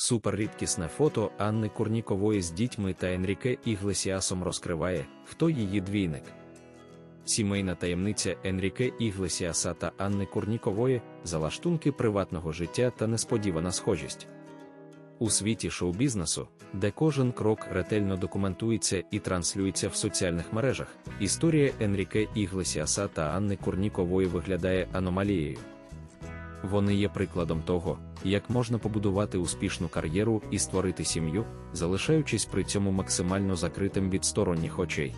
Суперрідкісне фото Анни Курнікової з дітьми та Енріке Іглесіасом розкриває, хто її двійник. Сімейна таємниця Енріке Іглесіаса та Анни Курнікової, залаштунки приватного життя та несподівана схожість. У світі шоу-бізнесу, де кожен крок ретельно документується і транслюється в соціальних мережах, історія Енріке Іглесіаса та Анни Курнікової виглядає аномалією. Вони є прикладом того, як можна побудувати успішну кар'єру і створити сім'ю, залишаючись при цьому максимально закритим від сторонніх очей.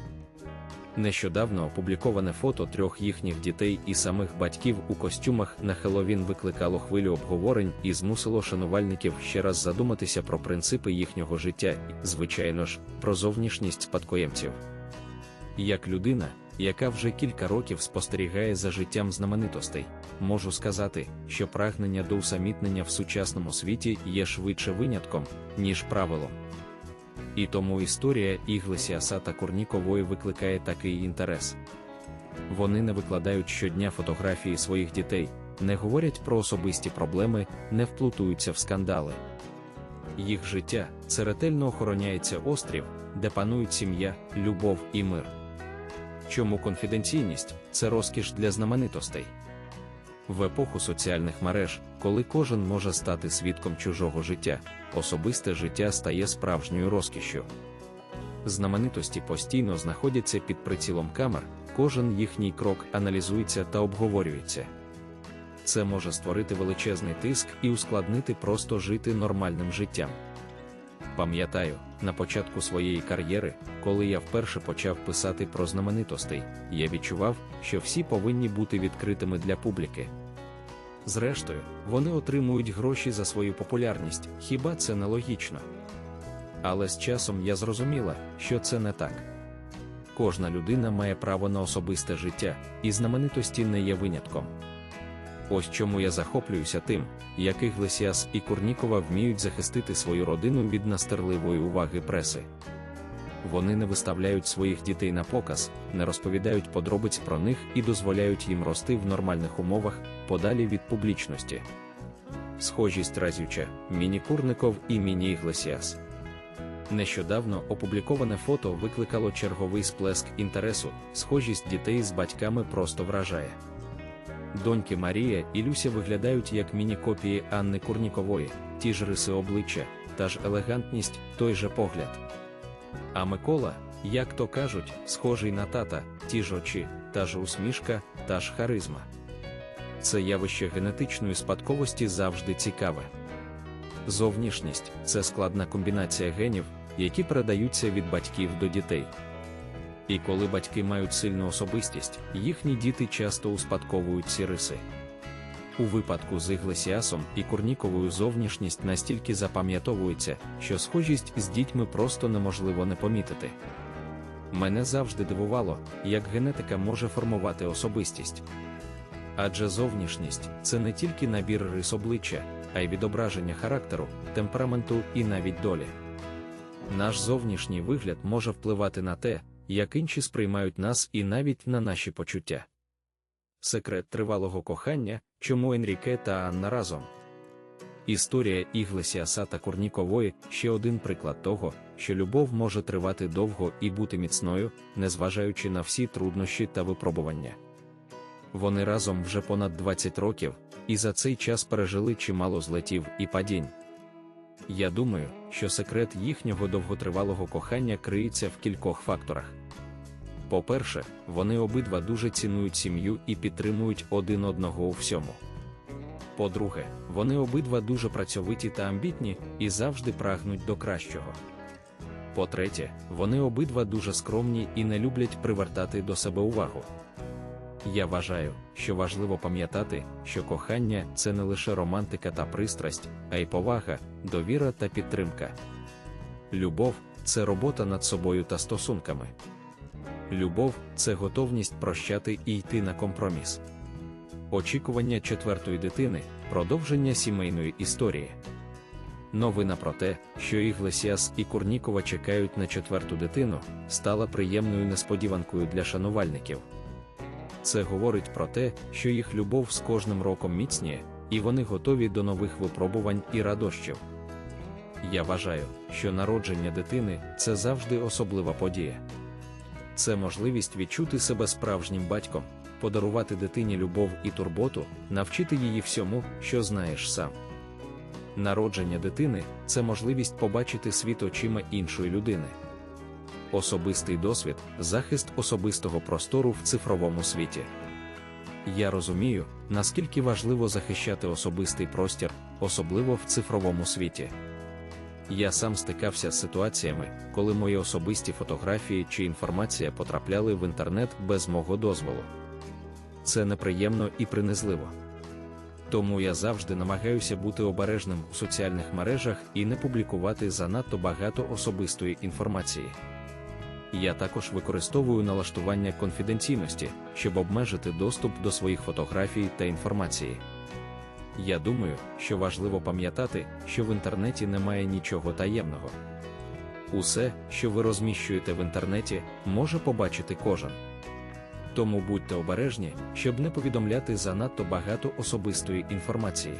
Нещодавно опубліковане фото трьох їхніх дітей і самих батьків у костюмах на Хеллоуін викликало хвилю обговорень і змусило шанувальників ще раз задуматися про принципи їхнього життя і, звичайно ж, про зовнішність спадкоємців. Як людина, яка вже кілька років спостерігає за життям знаменитостей, можу сказати, що прагнення до усамітнення в сучасному світі є швидше винятком, ніж правилом. І тому історія Іглесіаса та Курнікової викликає такий інтерес. Вони не викладають щодня фотографії своїх дітей, не говорять про особисті проблеми, не вплутуються в скандали. Їх життя це ретельно охороняється острів, де панують сім'я, любов і мир. Чому конфіденційність це розкіш для знаменитостей? В епоху соціальних мереж, коли кожен може стати свідком чужого життя, особисте життя стає справжньою розкішшю. Знаменитості постійно знаходяться під прицілом камер, кожен їхній крок аналізується та обговорюється. Це може створити величезний тиск і ускладнити просто жити нормальним життям. Пам'ятаю, на початку своєї кар'єри, коли я вперше почав писати про знаменитостей, я відчував, що всі повинні бути відкритими для публіки. Зрештою, вони отримують гроші за свою популярність, хіба це не логічно? Але з часом я зрозуміла, що це не так. Кожна людина має право на особисте життя, і знаменитості не є винятком. Ось чому я захоплююся тим, як Іглесіас і Курнікова вміють захистити свою родину від настирливої уваги преси. Вони не виставляють своїх дітей на показ, не розповідають подробиць про них і дозволяють їм рости в нормальних умовах, подалі від публічності. Схожість разюча Міні Курников і Міні Іглесіас. Нещодавно опубліковане фото викликало черговий сплеск інтересу, схожість дітей з батьками просто вражає. Доньки Марія і Люся виглядають як міні-копії Анни Курнікової, ті ж риси обличчя, та ж елегантність, той же погляд. А Микола, як то кажуть, схожий на тата, ті ж очі, та ж усмішка, та ж харизма. Це явище генетичної спадковості завжди цікаве. Зовнішність це складна комбінація генів, які передаються від батьків до дітей. І коли батьки мають сильну особистість, їхні діти часто успадковують ці риси. У випадку з Іглесіасом і Курніковою зовнішність настільки запам'ятовується, що схожість з дітьми просто неможливо не помітити. Мене завжди дивувало, як генетика може формувати особистість. Адже зовнішність це не тільки набір рис обличчя, а й відображення характеру, темпераменту і навіть долі. Наш зовнішній вигляд може впливати на те, як інші сприймають нас і навіть на наші почуття. Секрет тривалого кохання, чому Енріке та Анна разом. Історія Іглесіаса та Курнікової ще один приклад того, що любов може тривати довго і бути міцною, незважаючи на всі труднощі та випробування. Вони разом вже понад 20 років, і за цей час пережили чимало злетів і падінь. Я думаю, що секрет їхнього довготривалого кохання криється в кількох факторах. По-перше, вони обидва дуже цінують сім'ю і підтримують один одного у всьому. По-друге, вони обидва дуже працьовиті та амбітні і завжди прагнуть до кращого. По-третє, вони обидва дуже скромні і не люблять привертати до себе увагу. Я вважаю, що важливо пам'ятати, що кохання це не лише романтика та пристрасть, а й повага, довіра та підтримка. Любов це робота над собою та стосунками. Любов це готовність прощати і йти на компроміс. Очікування четвертої дитини продовження сімейної історії. Новина про те, що Іглесіас і Курнікова чекають на четверту дитину, стала приємною несподіванкою для шанувальників. Це говорить про те, що їх любов з кожним роком міцніє, і вони готові до нових випробувань і радощів. Я вважаю, що народження дитини це завжди особлива подія. Це можливість відчути себе справжнім батьком, подарувати дитині любов і турботу, навчити її всьому, що знаєш сам. Народження дитини це можливість побачити світ очима іншої людини. Особистий досвід захист особистого простору в цифровому світі. Я розумію, наскільки важливо захищати особистий простір, особливо в цифровому світі. Я сам стикався з ситуаціями, коли мої особисті фотографії чи інформація потрапляли в інтернет без мого дозволу. Це неприємно і принизливо. Тому я завжди намагаюся бути обережним у соціальних мережах і не публікувати занадто багато особистої інформації. Я також використовую налаштування конфіденційності, щоб обмежити доступ до своїх фотографій та інформації. Я думаю, що важливо пам'ятати, що в інтернеті немає нічого таємного. Усе, що ви розміщуєте в інтернеті, може побачити кожен. Тому будьте обережні, щоб не повідомляти занадто багато особистої інформації.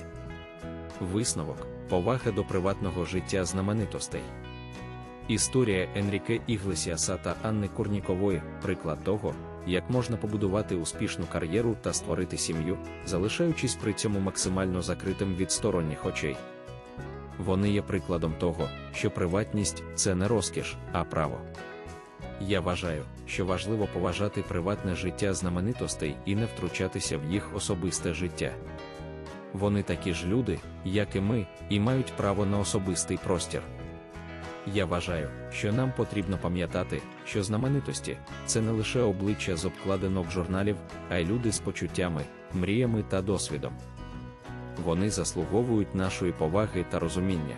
Висновок повага до приватного життя знаменитостей. Історія Енріке Іглесіаса та Анни Курнікової приклад того, як можна побудувати успішну кар'єру та створити сім'ю, залишаючись при цьому максимально закритим від сторонніх очей. Вони є прикладом того, що приватність це не розкіш, а право. Я вважаю, що важливо поважати приватне життя знаменитостей і не втручатися в їх особисте життя. Вони такі ж люди, як і ми, і мають право на особистий простір. Я вважаю, що нам потрібно пам'ятати, що знаменитості це не лише обличчя з обкладинок журналів, а й люди з почуттями, мріями та досвідом. Вони заслуговують нашої поваги та розуміння.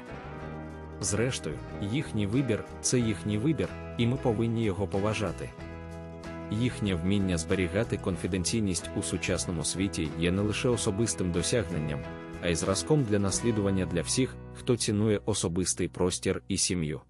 Зрештою, їхній вибір це їхній вибір, і ми повинні його поважати. Їхнє вміння зберігати конфіденційність у сучасному світі є не лише особистим досягненням, а й зразком для наслідування для всіх, хто цінує особистий простір і сім'ю.